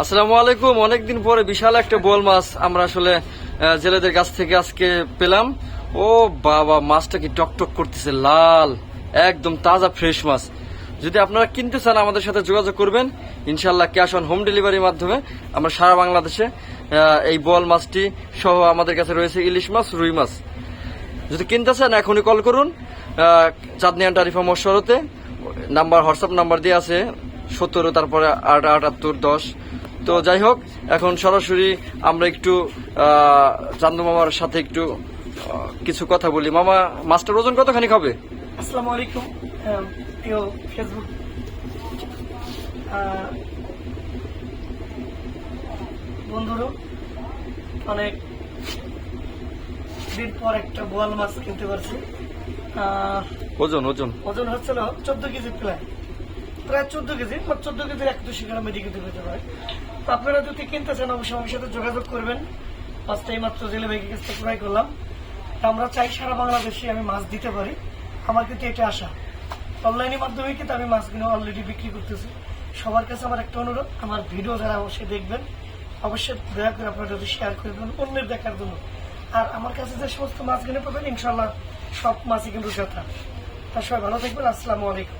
আসসালামু আলাইকুম। অনেকদিন পরে বিশাল একটা বোয়াল মাছ আমরা আসলে জেলেদের কাছ থেকে আজকে পেলাম। ও বাবা, মাছটা কি টকটক করতেছে, লাল, একদম তাজা ফ্রেশ মাছ। যদি আপনারা কিনতে চান আমাদের সাথে যোগাযোগ করবেন ইনশাল্লাহ ক্যাশ অন হোম ডেলিভারির মাধ্যমে আমরা সারা বাংলাদেশে এই বোয়াল মাছটি সহ আমাদের কাছে রয়েছে ইলিশ মাছ, রুই মাছ। যদি কিনতে চান এখনই কল করুন চাঁদনিয়ান চাঁদনি আন্টা রিফা মশরতে নাম্বার, হোয়াটসঅ্যাপ নাম্বার দিয়ে আছে। সত্তর তারপরে আট আটাত্তর দশ। তো যাই হোক এখন সরাসরি আমরা একটু চান্দু মামার সাথে একটু কিছু কথা বলি। মামা মাছটার ওজন কতখানি হবে আসসালামু আলাইকুম। প্রিয় ফেসবুক বন্ধুরা অনেক দিন পর একটা বোয়াল মাছ কিনতে পারছি। ওজন ওজন। ওজন হচ্ছিল চোদ্দ কেজি প্রায় প্রায় চোদ্দ কেজি বা চোদ্দ কেজির এক দুশো গ্রাম এদিকে দিতে পারে তো আপনারা যদি কিনতে চান, অবশ্যই আমার সাথে যোগাযোগ করবেন। এই মাত্র জেলে ভাইকে কাছ থেকে ক্রয় করলাম। তা আমরা চাই সারা বাংলাদেশে আমি মাছ দিতে পারি। আমার কিন্তু এটা আশা। অনলাইনের মাধ্যমে কিন্তু আমি মাছগুলো অলরেডি বিক্রি করতেছি। সবার কাছে আমার একটা অনুরোধ, আমার ভিডিও যারা অবশ্যই দেখবেন, অবশ্যই দয়া করে আপনারা যদি শেয়ার করে দেবেন অন্যের দেখার জন্য। আর আমার কাছে যে সমস্ত মাছগুলো পাবেন ইনশাল্লাহ সব মাছই কিন্তু যথা তা সবাই ভালো থাকবেন, আসসালামু আলাইকুম।